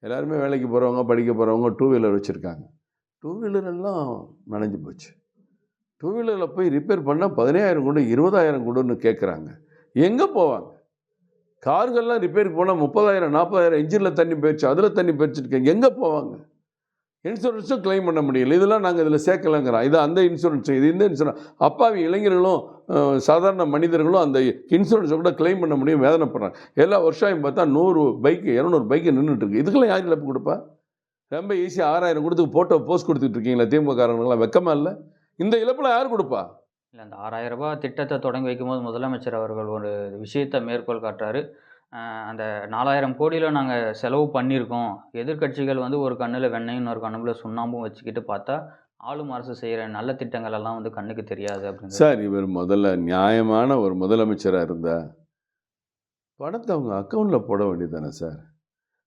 எல்லாருமே வேலைக்கு போகிறவங்க படிக்க போகிறவங்க டூ வீலர் வச்சுருக்காங்க. டூ வீலர் எல்லாம் நனைஞ்சு போச்சு. டூ வீலரில் போய் ரிப்பேர் பண்ணால் பதினாயிரம் கொடு இருபதாயிரம் கொடுன்னு கேட்குறாங்க எங்கே போவாங்க? கார்கள்லாம் ரிப்பேருக்கு போனால் முப்பதாயிரம் நாற்பதாயிரம் இன்ஜினில் தண்ணி போயிடுச்சு அதில் தண்ணி போயிடுச்சுருக்கேன் எங்கே போவாங்க? இன்சூரன்ஸும் க்ளைம் பண்ண முடியல. இதெல்லாம் நாங்கள் இதில் சேர்க்கலங்கிறோம். இது அந்த இன்சூரன்ஸ் இது இந்த இன்சூரன்ஸ் அப்பாவி இளைஞர்களும் சாதாரண மனிதர்களும் அந்த இன்சூரன்ஸை கூட க்ளைம் பண்ண முடியும் வேதனைப்படுறாங்க. எல்லா வருஷம் பார்த்தா நூறு பைக்கு இரநூறு பைக்கு நின்றுட்டுருக்கு இதுக்கெல்லாம் யார் இழப்பு கொடுப்பா? ரொம்ப ஈஸியாக ஆறாயிரம் கொடுத்து ஃபோட்டோ போஸ்ட் கொடுத்துட்டு இருக்கீங்களா திமுக காரணங்களாம் வெக்கமாக இல்லை? இந்த இழப்பில் யார் கொடுப்பா? இல்லை அந்த ஆறாயிரம் ரூபாய் திட்டத்தை தொடங்கி வைக்கும்போது முதலமைச்சர் அவர்கள் ஒரு விஷயத்தை மேற்கோள் காட்டுறாரு. அந்த நாலாயிரம் கோடியில் நாங்கள் செலவு பண்ணியிருக்கோம். எதிர்க்கட்சிகள் வந்து ஒரு கண்ணில் வெண்ணையும் இன்னொரு கண்ணுல சுண்ணாம்பும் வச்சுக்கிட்டு பார்த்தா ஆளும் அரசு செய்கிற நல்ல திட்டங்கள் எல்லாம் வந்து கண்ணுக்கு தெரியாது அப்படின்னு சார் இவர் முதல்ல நியாயமான ஒரு முதலமைச்சராக இருந்தா பணத்தை அவங்க அக்கௌண்ட்டில் போட வேண்டியதானே சார்?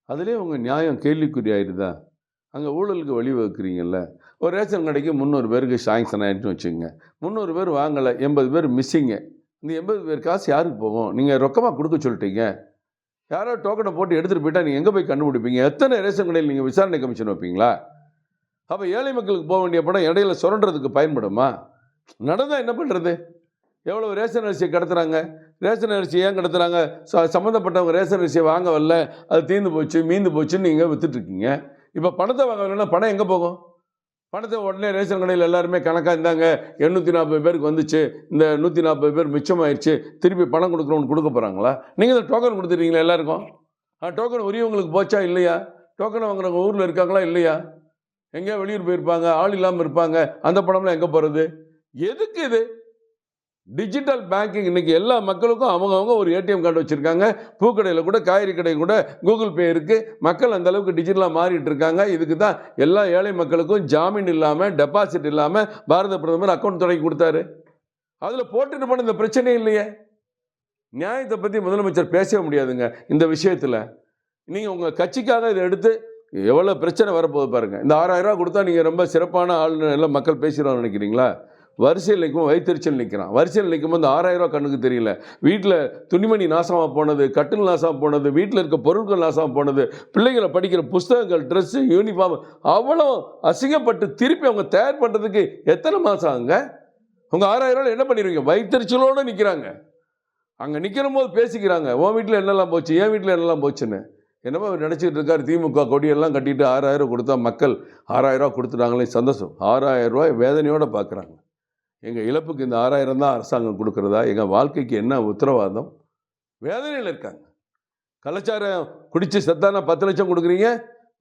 அதுலேயே உங்கள் நியாயம் கேள்விக்குறி ஆயிடுதா? அங்கே ஊழலுக்கு வழிவகுக்கிறீங்கல்ல ஒரு ரேஷன் கடைக்கு முந்நூறு பேருக்கு சாங்ஷன் ஆகிட்டுன்னு வச்சுக்கோங்க. முந்நூறு பேர் வாங்கலை எண்பது பேர் மிஸ்ஸிங்க இந்த எண்பது பேர் காசு யாருக்கு போகும்? நீங்கள் ரொக்கமாக கொடுக்க சொல்லிட்டீங்க. யாரோ டோக்கனை போட்டு எடுத்துகிட்டு போயிட்டா நீங்கள் எங்கே போய் கண்டுபிடிப்பீங்க? எத்தனை ரேஷன் கடையில் நீங்கள் விசாரணை கமிஷன் வைப்பீங்களா? அப்போ ஏழை மக்களுக்கு போக வேண்டிய பணம் இடையில சுரண்டுறதுக்கு பயன்படுமா? நடந்தால் என்ன பண்ணுறது எவ்வளோ ரேஷன் அரிசியை கடத்துறாங்க? ரேஷன் அரிசி ஏன் கடத்துறாங்க? ச சம்மந்தப்பட்டவங்க ரேஷன் அரிசியை வாங்க வரல. அது தீர்ந்து போச்சு மீந்து போச்சுன்னு நீங்கள் விற்றுட்ருக்கீங்க இப்போ பணத்தை வாங்க வரலன்னா பணம் எங்கே போகும்? பணத்தை உடனே ரேஷன் கடையில் எல்லாருமே கணக்காக இருந்தாங்க. எண்ணூற்றி நாற்பது பேருக்கு வந்துச்சு. இந்த நூற்றி நாற்பது பேர் மிச்சமாயிருச்சு. திருப்பி பணம் கொடுக்குறவங்க கொடுக்க போகிறாங்களா நீங்கள் இந்த டோக்கன் கொடுத்துருக்கீங்களா எல்லாருக்கும்? ஆ டோக்கன் உரியவங்களுக்கு போச்சா இல்லையா? டோக்கன் வாங்குறவங்க ஊரில் இருக்காங்களா இல்லையா? எங்கேயா வெளியூர் போயிருப்பாங்க ஆள் இல்லாமல் இருப்பாங்க. அந்த பணம்லாம் எங்கே போகிறது எதுக்கு இது? டிஜிட்டல் பேங்கிங் இன்றைக்கி எல்லா மக்களுக்கும் அவங்கவுங்க ஒரு ஏடிஎம் கார்டு வச்சுருக்காங்க. பூக்கடையில் கூட காய்கறி கடை கூட கூகுள் பே இருக்குது மக்கள் அந்த அளவுக்கு டிஜிட்டலாக மாறிட்டு இருக்காங்க. இதுக்கு தான் எல்லா ஏழை மக்களுக்கும் ஜாமீன் இல்லாமல் டெபாசிட் இல்லாமல் பாரத பிரதமர் அக்கௌண்ட் தொடங்கி கொடுத்தாரு. அதில் போட்டுட்டு போன இந்த பிரச்சனை இல்லையே. நியாயத்தை பற்றி முதலமைச்சர் பேசவே முடியாதுங்க இந்த விஷயத்தில். நீங்கள் உங்கள் கட்சிக்காக இதை எடுத்து எவ்வளோ பிரச்சனை வரப்போகுது பாருங்கள் இந்த ஆறாயிரம் ரூபா கொடுத்தா நீங்கள் ரொம்ப சிறப்பான ஆளுநர் எல்லாம் மக்கள் பேசிடுவாங்க நினைக்கிறீங்களா? வரிசையில் நிற்கும் வயிற்றுச்சல் நிற்கிறான். வரிசையில் நிற்கும் போது ஆறாயிரம் ரூபா கண்ணுக்கு தெரியல. வீட்டில் துணிமணி நாசமாக போனது கட்டில் நாசமாக போனது வீட்டில் இருக்க பொருட்கள் நாசமாக போனது பிள்ளைங்களை படிக்கிற புஸ்தகங்கள் ட்ரெஸ்ஸு யூனிஃபார்ம் அவ்வளோ அசிங்கப்பட்டு திருப்பி அவங்க தயார் பண்ணுறதுக்கு எத்தனை மாதம் ஆகுங்க? உங்கள் ஆறாயிரம் ரூபாய் என்ன பண்ணிடுவீங்க வயிற்றுச்சலோடு நிற்கிறாங்க அங்கே நிற்கிற போது பேசிக்கிறாங்க உன் வீட்டில் என்னெல்லாம் போச்சு? என் வீட்டில் என்னெல்லாம் போச்சுன்னு? என்னமோ அவர் நினச்சிட்டு இருக்கார் திமுக கொடியெல்லாம் கட்டிட்டு ஆறாயிரம் கொடுத்தா மக்கள் ஆறாயிரம் ரூபா கொடுத்துட்டாங்களே சந்தோஷம். ஆறாயிரம் ரூபாய் வேதனையோடு பார்க்குறாங்க எங்கள் இழப்புக்கு இந்த ஆறாயிரம் தான் அரசாங்கம் கொடுக்குறதா? எங்கள் வாழ்க்கைக்கு என்ன உத்தரவாதம்? வேதனையில் இருக்காங்க. கலாச்சாரம் குடித்து செத்தானா பத்து லட்சம் கொடுக்குறீங்க?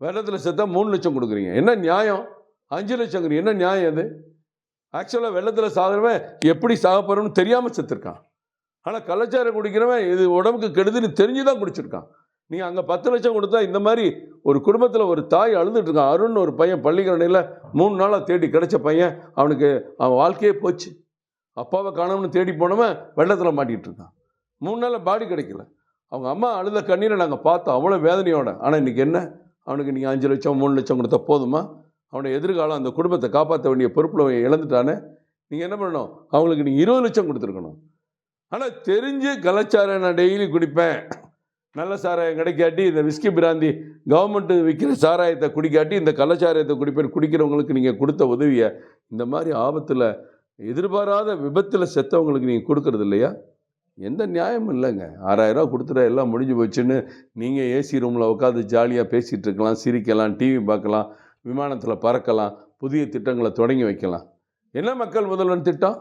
வெள்ளத்தில் செத்தா மூணு லட்சம் கொடுக்குறீங்க. என்ன நியாயம்? அஞ்சு லட்சங்கிறீங்க என்ன நியாயம் அது? ஆக்சுவலாக வெள்ளத்தில் சாகிறவன் எப்படி சாக போகிறோன்னு தெரியாமல் செத்துருக்கான். ஆனால் கலாச்சாரம் குடிக்கிறவன் இது உடம்புக்கு கெடுதுன்னு தெரிஞ்சு தான் குடிச்சிருக்கான். நீங்கள் அங்கே பத்து லட்சம் கொடுத்தா இந்த மாதிரி ஒரு குடும்பத்தில் ஒரு தாய் அழுதுட்டு இருக்கான். அருண் ஒரு பையன் பள்ளிக்கரணையில் மூணு நாளாக தேடி கிடைச்ச பையன். அவனுக்கு அவன் வாழ்க்கையே போச்சு. அப்பாவை காணோம்னு தேடி போனவன் வெள்ளத்தில் மாட்டிகிட்டு இருக்கான். மூணு நாளில் பாடி கிடைக்கல. அவங்க அம்மா அழுத கண்ணீரை நாங்கள் பார்த்தோம். அவ்வளோ வேதனையோட. ஆனால் இன்றைக்கி என்ன? அவனுக்கு நீங்கள் அஞ்சு லட்சம் மூணு லட்சம் கொடுத்தா போதுமா? அவனை எதிர்காலம் அந்த குடும்பத்தை காப்பாற்ற வேண்டிய பொறுப்பில் இழந்துட்டானே. நீங்கள் என்ன பண்ணணும்? அவங்களுக்கு நீங்கள் இருபது லட்சம் கொடுத்துருக்கணும். ஆனால் தெரிஞ்சு கலாச்சாரம் நான் டெய்லி குடிப்பேன். நல்ல சாராயம் கிடைக்காட்டி இந்த விஸ்கி பிராந்தி கவர்மெண்ட்டு விற்கிற சாராயத்தை குடிக்காட்டி இந்த கள்ளச்சாராயத்தை குடிப்பேன் குடிக்கிறவங்களுக்கு நீங்கள் கொடுத்த உதவியை இந்த மாதிரி ஆபத்தில் எதிர்பாராத விபத்தில் செத்தவங்களுக்கு நீங்கள் கொடுக்கறது இல்லையா? எந்த நியாயமும் இல்லைங்க. ஆறாயிரரூவா கொடுத்துட்டா எல்லாம் முடிஞ்சு போச்சுன்னு நீங்கள் ஏசி ரூமில் உட்காந்து ஜாலியாக பேசிகிட்டு இருக்கலாம் சிரிக்கலாம் டிவி பார்க்கலாம் விமானத்தில் பறக்கலாம் புதிய திட்டங்களை தொடங்கி வைக்கலாம். என்ன மக்கள் முதல்வன் திட்டம்?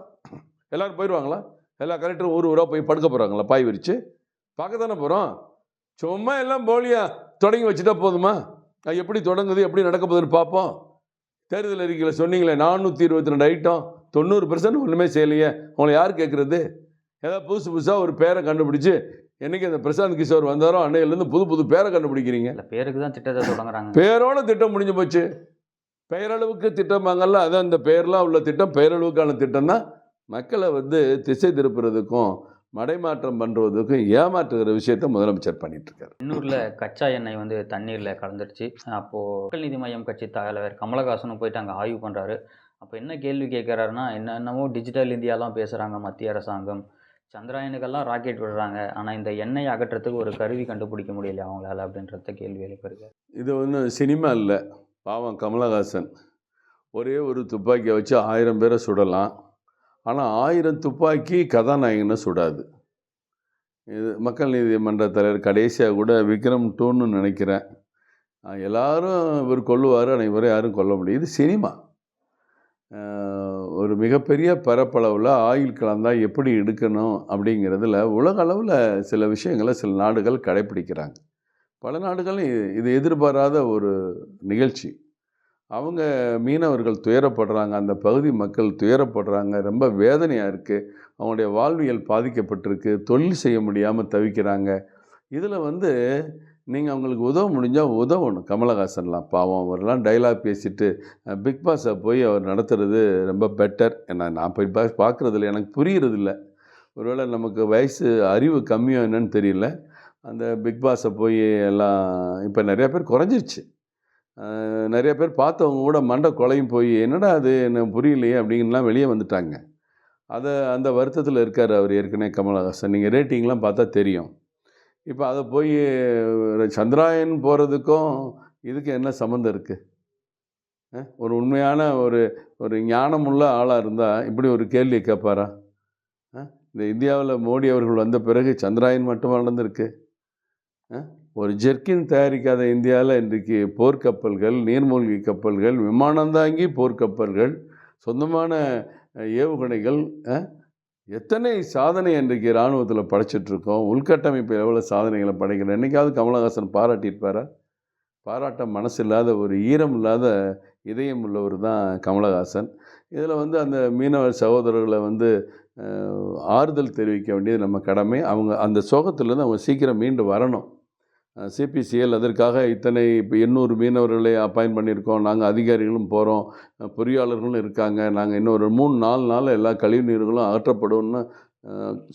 எல்லோரும் போயிடுவாங்களா எல்லா கலெக்டரும் ஊர் ஊராக போய் படுக்க போகிறாங்களா பாய் விரித்து பார்க்க தானே போகிறோம் சும்மா எல்லாம் போலியா? தொடங்கி வச்சுட்டா போதுமா? அது எப்படி தொடங்குது எப்படி நடக்க போகுதுன்னு பார்ப்போம். தேர்தல் அறிக்கையில் சொன்னீங்களே நானூற்றி இருபத்தி ரெண்டு ஐட்டம் தொண்ணூறு பர்சன்ட் ஒன்றுமே செய்யலையே. உங்களை யார் கேட்குறது ஏதாவது புதுசு புதுசாக ஒரு பேரை கண்டுபிடிச்சு என்னைக்கு அந்த பிரசாந்த் கிஷோர் வந்தாரோ அன்னையிலேருந்து புது புது பேரை கண்டுபிடிக்கிறீங்க. பேருக்கு தான் திட்டத்தை தொடங்குறாங்க. பேரோட திட்டம் முடிஞ்சு போச்சு. பெயரளவுக்கு திட்டம் வாங்கல அதான் இந்த பெயர்லாம் உள்ள திட்டம் பெயரளவுக்கான திட்டம் தான் மக்களை வந்து திசை திருப்புறதுக்கும் மடைமாற்றம் பண்ணுறதுக்கும் ஏமாற்றுகிற விஷயத்த முதலமைச்சர் பண்ணிட்டு இருக்காரு எண்ணூரில் கச்சா எண்ணெய் வந்து தண்ணீரில் கலந்துருச்சு. அப்போது மக்கள் நீதி மையம் கட்சி தலைவர் கமலஹாசனும் போயிட்டு அங்கே ஆய்வு பண்ணுறாரு அப்போ என்ன கேள்வி கேட்குறாருன்னா என்னென்னமோ டிஜிட்டல் இந்தியாலாம் பேசுகிறாங்க மத்திய அரசாங்கம். சந்திராயனுக்கெல்லாம் ராக்கெட் விடுறாங்க. ஆனால் இந்த எண்ணெய் அகற்றத்துக்கு ஒரு கருவி கண்டுபிடிக்க முடியல அவங்களால அப்படின்றத கேள்வி எழுப்பிருக்கு இது ஒன்றும் சினிமா இல்லை. பாவம் கமலஹாசன். ஒரே ஒரு துப்பாக்கியை வச்சு ஆயிரம் பேரை சுடலாம். ஆனால் ஆயிரம் துப்பாக்கி கதாநாயகனை சுடாது. இது மக்கள் நீதிமன்ற தலைவர் கடைசியாக கூட விக்ரம் டூன்னு நினைக்கிறேன். எல்லாரும் இவர் கொல்லுவார் ஆனால் இவரை யாரும் கொல்ல முடியும் இது சினிமா. ஒரு மிகப்பெரிய பரப்பளவில் ஆயில் கலந்தால் எப்படி எடுக்கணும் அப்படிங்கிறதுல உலக அளவில் சில விஷயங்களை சில நாடுகள் கடைப்பிடிக்கிறாங்க. பல நாடுகள் இது எதிர்பாராத ஒரு நிகழ்ச்சி. அவங்க மீனவர்கள் துயரப்படுறாங்க அந்த பகுதி மக்கள் துயரப்படுறாங்க ரொம்ப வேதனையாக இருக்குது அவங்களுடைய வாழ்வியல் பாதிக்கப்பட்டிருக்கு தொழில் செய்ய முடியாமல் தவிக்கிறாங்க. இதில் வந்து நீங்கள் அவங்களுக்கு உதவ முடிஞ்சால் உதவணும். கமலஹாசன்லாம் பாவம் அவர்லாம் டைலாக் பேசிட்டு பிக் பாஸை போய் அவர் நடத்துறது ரொம்ப பெட்டர் ஏன்னா நான் போய் பாஸ் பார்க்குறதில்ல எனக்கு புரியறதில்ல. ஒருவேளை நமக்கு வயசு அறிவு கம்மியாக என்னன்னு தெரியல. அந்த பிக் பாஸை போய் எல்லாம் இப்போ நிறையா பேர் குறைஞ்சிருச்சு. நிறைய பேர் பார்த்தவங்க கூட மண்டை குலையும் போய் என்னடா அது எனக்கு புரியலையே? அப்படின்லாம் வெளியே வந்துட்டாங்க. அதை அந்த வருத்தத்தில் இருக்கார் அவர் ஏற்கனவே கமலஹாசன். நீங்கள் ரேட்டிங்லாம் பார்த்தா தெரியும். இப்போ அதை போய் சந்திராயன் போகிறதுக்கும் இதுக்கு என்ன சம்மந்தம் இருக்குது ஒரு உண்மையான ஒரு ஒரு ஞானமுள்ள ஆளாக இருந்தால் இப்படி ஒரு கேள்வி கேட்பாரா? இந்த இந்தியாவில் மோடி அவர்கள் வந்த பிறகு சந்திராயன் மட்டும் நடந்திருக்கு? ஒரு ஜெர்கின் தயாரிக்காத இந்தியாவில் இன்றைக்கு போர்க்கப்பல்கள் நீர்மூழ்கி கப்பல்கள் விமானந்தாங்கி போர்க்கப்பல்கள் சொந்தமான ஏவுகணைகள் எத்தனை சாதனை இன்றைக்கு இராணுவத்தில் படைச்சிட்ருக்கோம்? உள்கட்டமைப்பு எவ்வளோ சாதனைகளை படைக்கிறோம் என்றைக்காவது கமலஹாசன் பாராட்டியிருப்பாரா? பாராட்ட மனசு இல்லாத ஒரு ஈரம் இல்லாத இதயம் உள்ளவர் தான் கமலஹாசன். இதில் வந்து அந்த மீனவர் சகோதரர்களை வந்து ஆறுதல் தெரிவிக்க வேண்டியது நம்ம கடமை. அவங்க அந்த சோகத்துலேருந்து அவங்க சீக்கிரம் மீண்டு வரணும். சிபிசிஎல் அதற்காக இத்தனை இப்போ எண்ணூறு மீனவர்களை அப்பாயின் பண்ணியிருக்கோம். நாங்கள் அதிகாரிகளும் போகிறோம் பொறியாளர்களும் இருக்காங்க. நாங்கள் இன்னொரு மூணு நாலு நாள் எல்லா கழிவு நீர்களும் அகற்றப்படும்னு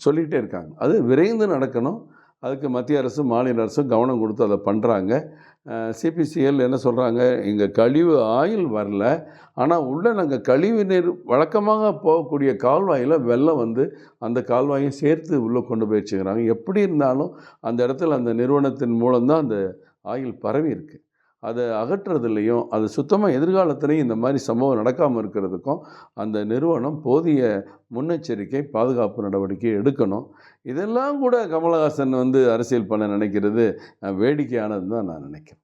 சொல்லிகிட்டே இருக்காங்க. அது விரைந்து நடக்கணும். அதுக்கு மத்திய அரசும் மாநில அரசும் கவனம் கொடுத்து அதை பண்ணுறாங்க சிபிசிஎல் என்ன சொல்கிறாங்க எங்கள் கழிவு ஆயில் வரல. ஆனால் உள்ளே நாங்கள் கழிவு நீர் வழக்கமாக போகக்கூடிய கால்வாயில் வெள்ளம் வந்து அந்த கால்வாயும் சேர்த்து உள்ளே கொண்டு போயிடுச்சுக்கிறாங்க எப்படி இருந்தாலும் அந்த இடத்துல அந்த நிறுவனத்தின் மூலம்தான் அந்த ஆயில் பரவி இருக்குது அதை அகற்றுறதுலையும் அது சுத்தமாக எதிர்காலத்துலேயும் இந்த மாதிரி சம்பவம் நடக்காமல் இருக்கிறதுக்கும் அந்த நிறுவனம் போதிய முன்னெச்சரிக்கை பாதுகாப்பு நடவடிக்கை எடுக்கணும். இதெல்லாம் கூட கமலஹாசன் வந்து அரசியல் பண்ண நினைக்கிறது வேடிக்கையானது தான் நான் நினைக்கிறேன்.